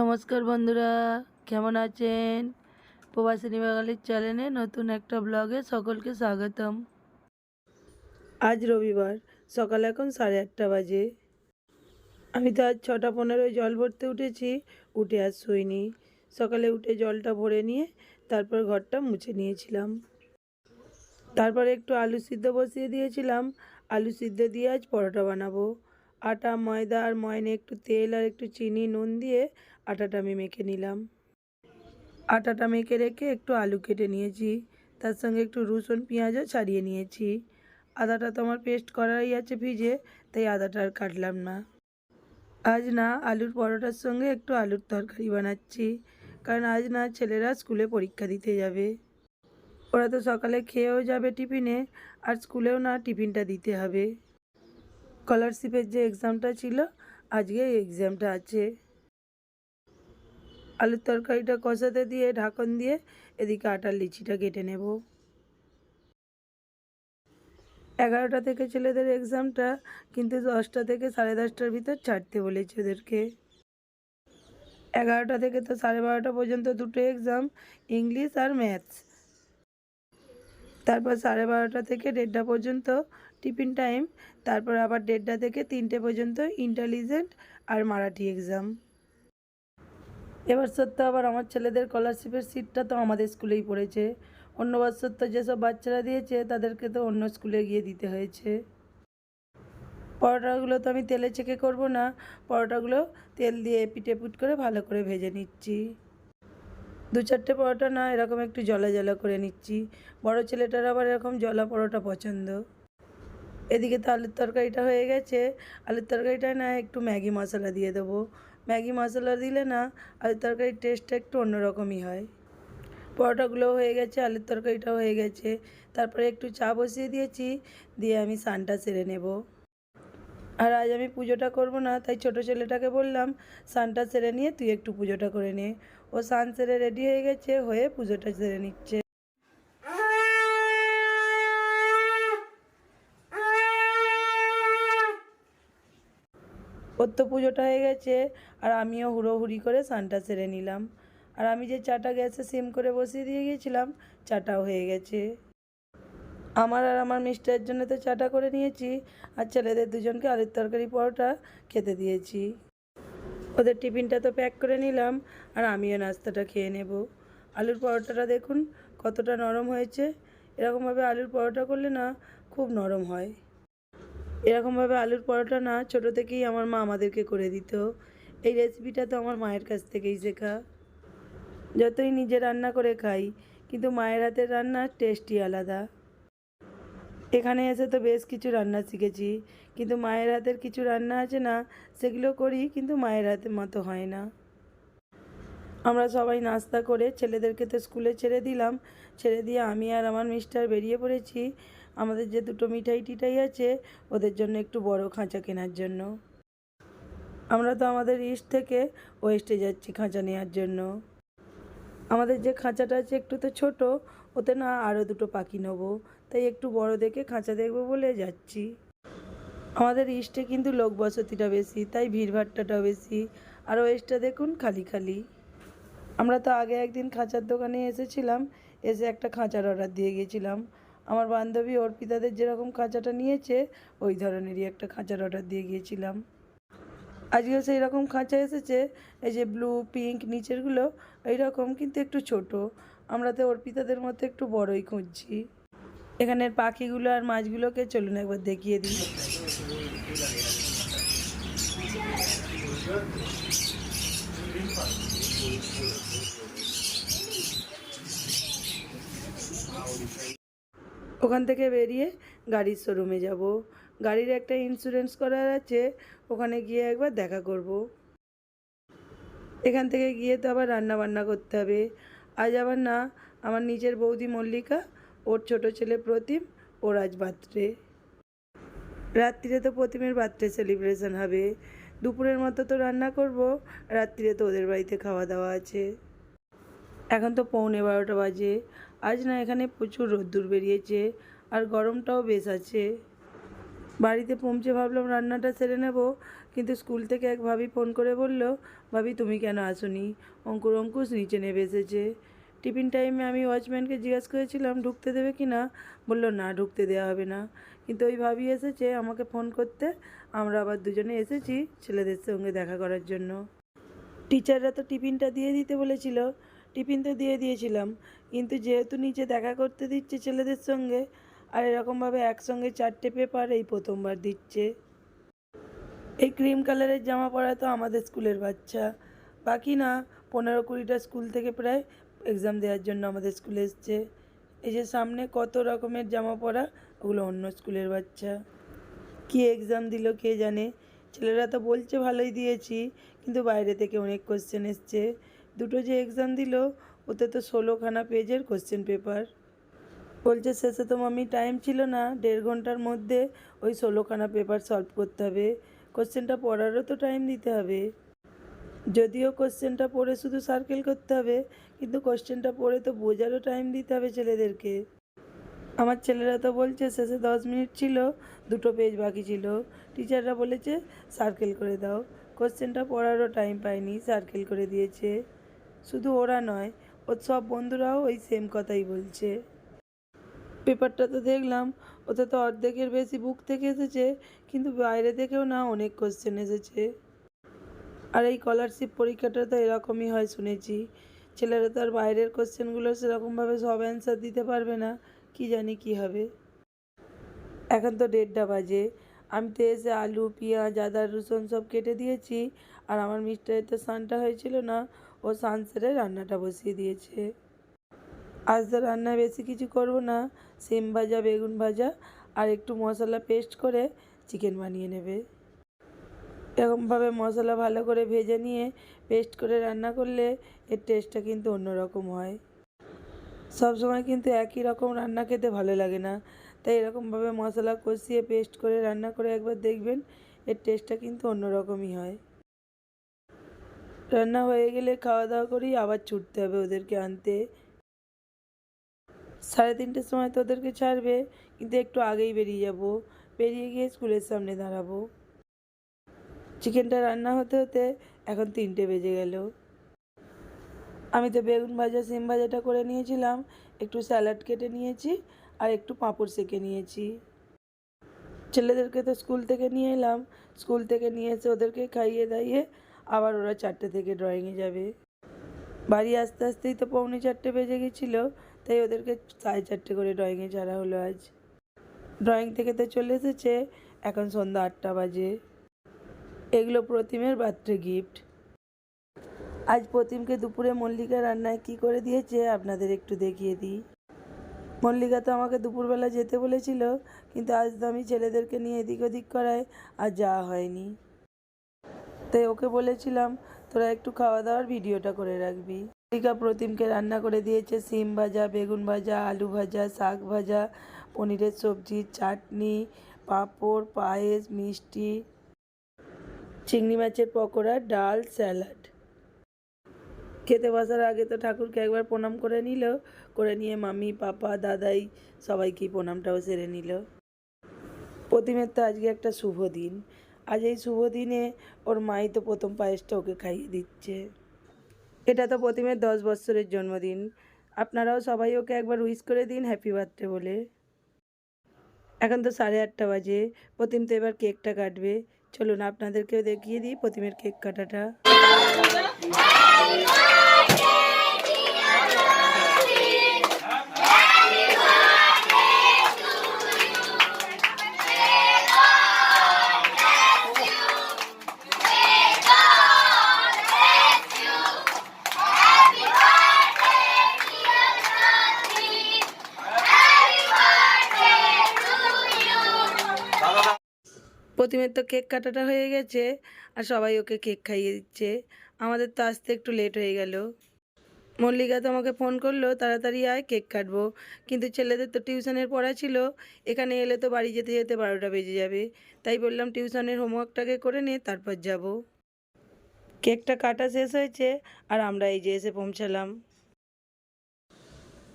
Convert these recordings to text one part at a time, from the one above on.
নমস্কার বন্ধুরা, কেমন আছেন? প্রবাসিনী বাঙালির চ্যানেলে নতুন একটা ব্লগে সকলকে স্বাগতম। আজ রবিবার, সকাল এখন সাড়ে আটটা বাজে। আমি তো আজ ছটা পনেরোয় জল ভরতে উঠেছি, উঠে আর শুইনি। সকালে উঠে জলটা ভরে নিয়ে তারপর ঘরটা মুছে নিয়েছিলাম। তারপরে একটু আলু সিদ্ধ বসিয়ে দিয়েছিলাম। আলু সিদ্ধ দিয়ে আজ পরোটা বানাবো। আটা, ময়দা আর ময়নে একটু তেল আর একটু চিনি, নুন দিয়ে আটাটা আমি মেখে নিলাম। আটাটা মেখে রেখে একটু আলু কেটে নিয়েছি। তার সঙ্গে একটু রসুন, পেঁয়াজও ছাড়িয়ে নিয়েছি। আদাটা তো আমার পেস্ট করাই আছে ভিজে তাই আদাটা আর কাটলাম না। আজ না আলুর পরোটার সঙ্গে একটু আলুর তরকারি বানাচ্ছি, কারণ আজ না ছেলেরা স্কুলে পরীক্ষা দিতে যাবে। ওরা তো সকালে খেয়েও যাবে টিফিনে, আর স্কুলেও না টিফিনটা দিতে হবে। স্কলারশিপের যে এক্সামটা ছিল, আজকে এক্সামটা আছে। আলুর তরকারিটা কষাতে দিয়ে, ঢাকন দিয়ে, এদিকে আটার লিচিটা কেটে নেব। এগারোটা থেকে ছেলেদের এক্সামটা কিন্তু দশটা থেকে সাড়ে দশটার ভিতর ছাড়তে বলেছে ওদেরকে। এগারোটা থেকে তো সাড়ে বারোটা পর্যন্ত দুটো এক্সাম ইংলিশ আর ম্যাথস তারপর সাড়ে বারোটা থেকে দেড়টা পর্যন্ত টিফিন টাইম, তারপর আবার দেড়টা থেকে তিনটে পর্যন্ত ইন্টেলিজেন্ট আর মারাঠি এক্সাম। এবার সত্য, আবার আমার ছেলেদের স্কলারশিপের সিটটা তো আমাদের স্কুলেই পড়েছে। অন্য বছর তো যেসব বাচ্চারা দিয়েছে, তাদেরকে তো অন্য স্কুলে গিয়ে দিতে হয়েছে। পরোটাগুলো তো আমি তেলে চেকে করব না, পরোটাগুলো তেল দিয়ে পিটে পুট করে ভালো করে ভেজে নিচ্ছি। দু চারটে পরোটা না, এরকম একটু জলা জলা করে নিচ্ছি। বড় ছেলেটার আবার এরকম জলা পরোটা পছন্দ। এদিকে তো আলুর তরকারিটা হয়ে গেছে। আলুর তরকারিটা না একটু ম্যাগি মশলা দিয়ে দেবো। ম্যাগি মশলা দিলে না আলুর তরকারির টেস্টটা একটু অন্যরকমই হয়। পরোটাগুলো হয়ে গেছে, আলুর তরকারিটাও হয়ে গেছে। তারপরে একটু চা বসিয়ে দিয়েছি, দিয়ে আমি স্নানটা সেরে নেব। আর আজ আমি পুজোটা করব না, তাই ছোট ছেলেটাকে বললাম, স্নানটা সেরে নিয়ে তুই একটু পুজোটা করে নে। ও সান সেরে রেডি হয়ে গেছে, হয়ে পুজোটা সেরে নিচ্ছে। ওর তো পুজোটা হয়ে গেছে আর আমিও হুড়োহুড়ি করে স্নানটা সেরে নিলাম। আর আমি যে চাটা গ্যাসে সিম করে বসিয়ে দিয়ে গিয়েছিলাম চাটাও হয়ে গেছে। আমার আর আমার মিস্টারের জন্য তো চাটা করে নিয়েছি আর ছেলেদের দুজনকে আলুর তরকারি পরোটা খেতে দিয়েছি। ওদের টিফিনটা তো প্যাক করে নিলাম আর আমিও নাস্তাটা খেয়ে নেব। আলুর পরোটাটা দেখুন কতটা নরম হয়েছে। এরকমভাবে আলুর পরোটা করলে না খুব নরম হয়। এরকমভাবে আলুর পরোটা না, ছোটো থেকেই আমার মা আমাদেরকে করে দিত। এই রেসিপিটা তো আমার মায়ের কাছ থেকেই শেখা। যতই নিজে রান্না করে খাই, কিন্তু মায়ের হাতের রান্নার টেস্টই আলাদা। এখানে এসে তো বেশ কিছু রান্না শিখেছি, কিন্তু মায়ের হাতের কিছু রান্না আছে না, সেগুলো করি, কিন্তু মায়ের হাতের মতো হয় না। আমরা সবাই নাস্তা করে ছেলেদেরকে তো স্কুলে ছেড়ে দিলাম, ছেড়ে দিয়ে আমি আর আমার মিস্টার বেরিয়ে পড়েছি। আমাদের যে দুটো মিঠাই টিঠাই আছে, ওদের জন্য একটু বড় খাঁচা কেনার জন্য। আমরা তো আমাদের ইস্ট থেকে ওয়েস্টে যাচ্ছি খাঁচা নেওয়ার জন্য। আমাদের যে খাঁচাটা আছে একটু তো ছোট, ওতে না আরও দুটো পাখি নেব। তাই একটু বড় দেখে খাঁচা দেখব বলে যাচ্ছি। আমাদের ইস্টে কিন্তু লোক বসতিটা বেশি, তাই ভিড়ভাট্টাটাও বেশি। আর ওয়েস্টটা দেখুন খালি খালি। আমরা তো আগে একদিন খাঁচার দোকানে এসেছিলাম, এসে একটা খাঁচার অর্ডার দিয়ে গিয়েছিলাম আমার বান্ধবী অর্পিতাদের যেরকম খাঁচাটা নিয়েছে, ওই ধরনেরই একটা খাঁচার অর্ডার দিয়ে গিয়েছিলাম। আজকে সেই রকম খাঁচা এসেছে, এই যে ব্লু পিঙ্ক নিচেরগুলো এই রকম কিন্তু একটু ছোট। আমরা তো অর্পিতাদের মতো একটু বড়ই খুঁজছি। এখানের পাখিগুলো আর মাছগুলোকে চলুন একবার দেখিয়ে দিই। ওখান থেকে বেরিয়ে গাড়ির শোরুমে যাব। গাড়ির একটা ইন্স্যুরেন্স করার আছে, ওখানে গিয়ে একবার দেখা করব। এখান থেকে গিয়ে তো আবার রান্না বান্না করতে হবে। আজ আবার না, আমার নিজের বৌদি মল্লিকা, ওর ছোট ছেলে প্রতিম, ওর আজ বার্থডে। রাত্রিরে তো প্রতিমের বার্থডে সেলিব্রেশন হবে। দুপুরের মতো তো রান্না করব, রাত্রিরে তো ওদের বাড়িতে খাওয়া দাওয়া আছে। এখন তো পৌনে বারোটা বাজে। আজ না এখানে প্রচুর রোদ্দুর বেরিয়েছে আর গরমটাও বেশ আছে। বাড়িতে পৌঁছে ভাবলাম রান্নাটা সেরে নেব, কিন্তু স্কুল থেকে এক ভাবি ফোন করে বলল, ভাবি, তুমি কেন আসোনি? অঙ্কুর অঙ্কুশ নিচে নেমে এসেছে। টিফিন টাইমে আমি ওয়াচম্যানকে জিজ্ঞাসা করেছিলাম, ঢুকতে দেবে কি না? বলল, না, ঢুকতে দেওয়া হবে না। কিন্তু ওই ভাবি এসেছে আমাকে ফোন করতে, আমরা আবার দুজনে এসেছি ছেলেদের সঙ্গে দেখা করার জন্য। টিচাররা তো টিফিনটা দিয়ে দিতে বলেছিল। টিফিন তো দিয়ে দিয়েছিলাম। কিন্তু যেহেতু নিচে দেখা করতে দিচ্ছে ছেলেদের সঙ্গে, আর এরকমভাবে একসঙ্গে চারটে পেপার এই প্রথমবার দিচ্ছে। এই ক্রিম কালারের জামা পরা তো আমাদের স্কুলের বাচ্চা। বাকি না, পনেরো কুড়িটা স্কুল থেকে প্রায় এক্সাম দেওয়ার জন্য আমাদের স্কুলে এসছে। এই যে সামনে কত রকমের জামা পরা, ওগুলো অন্য স্কুলের বাচ্চা। কি এক্সাম দিল কে জানে? ছেলেরা তো বলছে ভালোই দিয়েছি, কিন্তু বাইরে থেকে অনেক কোশ্চেন এসছে। দুটো যে এক্সাম দিল, ওতে তো ষোলোখানা পেজের কোশ্চেন পেপার বলছে, শেষে তো মামি টাইম ছিল না, দেড় ঘণ্টার মধ্যে ওই ষোলোখানা পেপার সলভ করতে হবে। কোশ্চেনটা পড়ারও তো টাইম দিতে হবে। যদিও কোশ্চেনটা পড়ে শুধু সার্কেল করতে হবে, কিন্তু কোশ্চেনটা পড়ে তো বোঝারও টাইম দিতে হবে ছেলেদেরকে। আমার ছেলেরা তো বলছে, শেষে দশ মিনিট ছিল, দুটো পেজ বাকি ছিল। টিচাররা বলেছে সার্কেল করে দাও। কোশ্চেনটা পড়ারও টাইম পায়নি সার্কেল করে দিয়েছে। শুধু ওরা নয়, ওর সব বন্ধুরাও ওই সেম কথাই বলছে। পেপারটা তো দেখলাম, ওতে তো অর্ধেকের বেশি বুক থেকে এসেছে, কিন্তু বাইরে থেকেও না অনেক কোশ্চেন এসেছে। আর এই স্কলারশিপ পরীক্ষাটা তো এরকমই হয় শুনেছি। ছেলেরা তো আর বাইরের কোশ্চেনগুলো সেরকমভাবে সব অ্যান্সার দিতে পারবে না, কি জানি কি হবে। এখন তো দেড়টা বাজে, আমি তো এসে আলু, পেঁয়াজ, আদা, রসুন সব কেটে দিয়েছি, আর আমার মিস্টারের তো সানটা হয়েছিল না ও স্নান সেরে রান্নাটা বসিয়ে দিয়েছে। আজ তো রান্না বেশি কিছু করব না, সিম ভাজা, বেগুন ভাজা আর একটু মশলা পেস্ট করে চিকেন বানিয়ে নেবে। এরকমভাবে মশলা ভালো করে ভেজে নিয়ে পেস্ট করে রান্না করলে এর টেস্টটা কিন্তু অন্যরকম হয়। সব সময় কিন্তু একই রকম রান্না খেতে ভালো লাগে না, তাই এরকমভাবে মশলা কষিয়ে পেস্ট করে রান্না করে একবার দেখবেন এর টেস্টটা কিন্তু অন্যরকমই হয়। রান্না হয়ে গেলে খাওয়া দাওয়া করেই আবার ছুটতে হবে ওদেরকে আনতে। সাড়ে তিনটের সময় তো ওদেরকে ছাড়বে, কিন্তু একটু আগেই বেরিয়ে যাব। বেরিয়ে গিয়ে স্কুলের সামনে দাঁড়াবো। চিকেনটা রান্না হতে হতে এখন তিনটে বেজে গেল। আমি তো বেগুন ভাজা, সিম ভাজাটা করে নিয়েছিলাম, একটু স্যালাড কেটে নিয়েছি আর একটু পাঁপড় সেঁকে নিয়েছি। ছেলেদেরকে তো স্কুল থেকে নিয়ে এলাম। স্কুল থেকে নিয়ে এসে ওদেরকে খাইয়ে দাইয়ে আবার ওরা চারটে থেকে ড্রয়িংয়ে যাবে। বাড়ি আস্তে আস্তেই তো পৌনে চারটে বেজে গেছিল, তাই ওদেরকে সাড়ে চারটে করে ড্রয়িংয়ে ছাড়া হলো আজ। ড্রয়িং থেকে তো চলে এসেছে, এখন সন্ধ্যা আটটা বাজে। এগুলো প্রতিমের বার্থডে গিফট আজ প্রতিমকে দুপুরে মল্লিকা রান্নায় কি করে দিয়েছে আপনাদের একটু দেখিয়ে দিই। মল্লিকা তো আমাকে দুপুরবেলা যেতে বলেছিল, কিন্তু আজ তো আমি ছেলেদেরকে নিয়ে এদিক ওদিক করায় আর যাওয়া হয়নি। তাই ওকে বলেছিলাম, তোরা একটু খাওয়া দাওয়ার ভিডিওটা করে রাখবি। মল্লিকা প্রতিমকে রান্না করে দিয়েছে সিম ভাজা, বেগুন ভাজা, আলু ভাজা, শাক ভাজা, পনিরের সবজি, চাটনি, পাঁপড়, পায়েস, মিষ্টি, চিংড়ি মাছের পকোড়া, ডাল, স্যালাড। খেতে বসার আগে তো ঠাকুরকে একবার প্রণাম করে নিল, করে নিয়ে মামি, পাপা, দাদাই সবাইকেই প্রণামটাও সেরে নিল। প্রতিমের তো আজকে একটা শুভ দিন। আজ এই শুভ দিনে ওর মাই তো প্রথম পায়েসটা ওকে খাইয়ে দিচ্ছে। এটা তো প্রতিমের দশ বছরের জন্মদিন। আপনারাও সবাই ওকে একবার উইশ করে দিন হ্যাপি বার্থডে বলে। এখন তো সাড়ে আটটা বাজে। প্রতিম তো এবার কেকটা কাটবে। চলুন আপনাদেরকেও দেখিয়ে দিই প্রতিমের কেক কাটাটা। প্রতিমের তো কেক কাটাটা হয়ে গেছে, আর সবাই ওকে কেক খাইয়ে দিচ্ছে। আমাদের তো আসতে একটু লেট হয়ে গেল। মল্লিকা তো আমাকে ফোন করল, তাড়াতাড়ি আয়, কেক কাটবো। কিন্তু ছেলেদের তো টিউশনের পড়া ছিল, এখানে এলে তো বাড়ি যেতে যেতে বারোটা বেজে যাবে। তাই বললাম, টিউশনের হোমওয়ার্কটাকে করে নে, তারপর যাব। কেকটা কাটা শেষ হয়েছে, আর আমরা এই যে এসে পৌঁছালাম।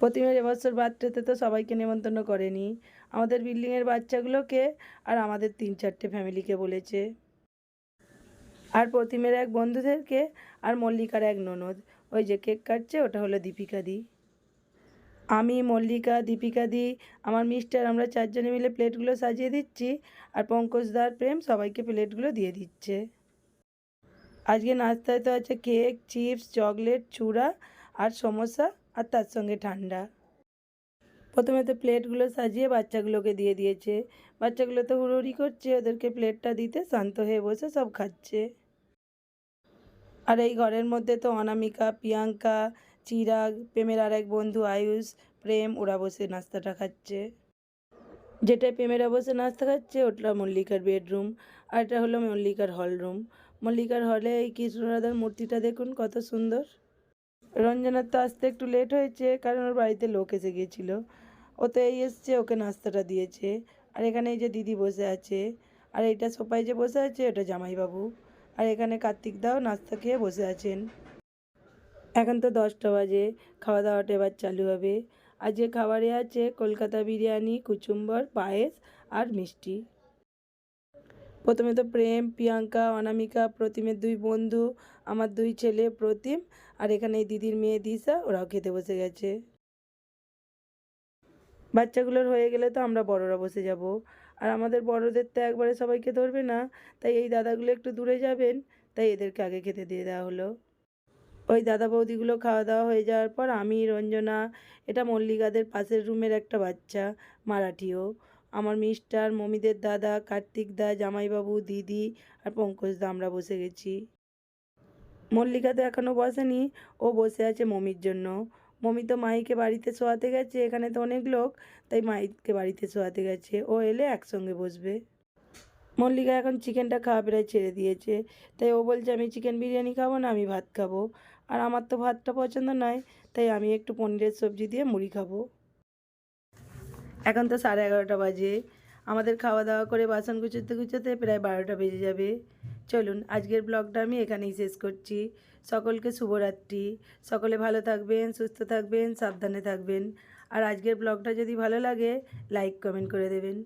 প্রতিমের এবছর বার্থডেতে তো সবাইকে নেমন্তন্ন করেনি। আমাদের বিল্ডিংয়ের বাচ্চাগুলোকে আর আমাদের তিন চারটে ফ্যামিলিকে বলেছে। আর প্রতিমের এক বন্ধুদেরকে আর মল্লিকার এক ননদ। ওই যে কেক কাটছে, ওটা হলো দীপিকা দি। আমি, মল্লিকা, দীপিকা দি, আমার মিস্টার আমরা চারজনে মিলে প্লেটগুলো সাজিয়ে দিচ্ছি আর পঙ্কজদার প্রেম সবাইকে প্লেটগুলো দিয়ে দিচ্ছে। আজকে নাস্তায় তো আছে কেক চিপস চকলেট চূড়া আর সমোসা আর তার সঙ্গে ঠান্ডা। প্রথমে তো প্লেটগুলো সাজিয়ে বাচ্চাগুলোকে দিয়ে দিয়েছে। বাচ্চাগুলো তো হুড়োহুড়ি করছে, ওদেরকে প্লেটটা দিতে শান্ত হয়ে বসে সব খাচ্ছে। আর এই ঘরের মধ্যে তো অনামিকা, প্রিয়াঙ্কা, চিরাগ, প্রেমের আর এক বন্ধু আয়ুষ, প্রেম, ওরা বসে নাস্তাটা খাচ্ছে। যেটা প্রেমেরা বসে নাস্তা খাচ্ছে, ওটা মল্লিকার বেডরুম, আর এটা হলো মল্লিকার হল রুম। মল্লিকার হলে এই কৃষ্ণরাধার মূর্তিটা দেখুন কত সুন্দর। রঞ্জনার তো আসতে একটু লেট হয়েছে, কারণ ওর বাড়িতে লোক এসে গিয়েছিল। ও তো এই এসছে, ওকে নাস্তাটা দিয়েছে। আর এখানে এই যে দিদি বসে আছে, আর এইটা সোফায় যে বসে আছে, ওটা জামাইবাবু। আর এখানে কার্তিক দাও নাস্তা খেয়ে বসে আছেন। এখন তো দশটা বাজে খাওয়া দাওয়াটা এবার চালু হবে। আর যে খাবারে আছে, কলকাতা বিরিয়ানি, কুচুম্বর, পায়েস আর মিষ্টি। প্রথমে তো প্রেম, প্রিয়াঙ্কা, অনামিকা, প্রতিমের দুই বন্ধু, আমার দুই ছেলে প্রতিম, আর এখানে দিদির মেয়ে দিশা, ওরাও খেতে বসে গেছে। বাচ্চাগুলোর হয়ে গেলে তো আমরা বড়রা বসে যাব। আর আমাদের বড়দের তো একবারে সবাইকে ধরবে না, তাই এই দাদাগুলো একটু দূরে যাবেন, তাই এদেরকে আগে খেতে দিয়ে দেওয়া হলো। ওই দাদা বৌদিগুলো খাওয়া দাওয়া হয়ে যাওয়ার পর আমি, রঞ্জনা, এটা মল্লিকাদের পাশের রুমের একটা বাচ্চা, মারাঠিও। আমার মিস্টার, মমিদের দাদা, কার্তিক দা, জামাইবাবু, দিদি আর পঙ্কজ দা, আমরা বসে গেছি। মল্লিকা তো এখনও বসেনি, ও বসে আছে মমির জন্য। মমি তো মাইকে বাড়িতে শোয়াতে গেছে, এখানে তো অনেক লোক, তাই মাইকে বাড়িতে শোয়াতে গেছে। ও এলে একসঙ্গে বসবে। মল্লিকা এখন চিকেনটা খাওয়া প্রায় ছেড়ে দিয়েছে, তাই ও বলছে, আমি চিকেন বিরিয়ানি খাব না, আমি ভাত খাব। আর আমার তো ভাতটা পছন্দ নয়, তাই আমি একটু পনিরের সবজি দিয়ে মুড়ি খাব। এখন তো সাড়ে এগারোটা বাজে আমাদের খাওয়া দাওয়া করে বাসন গুছোতে গুছোতে প্রায় বারোটা বেজে যাবে। চলুন, আজকের ব্লগটা আমি এখানেই শেষ করছি। সকলকে শুভরাত্রি। সকলে ভালো থাকবেন, সুস্থ থাকবেন, সাবধানে থাকবেন। আর আজকের ব্লগটা যদি ভালো লাগে লাইক কমেন্ট করে দেবেন।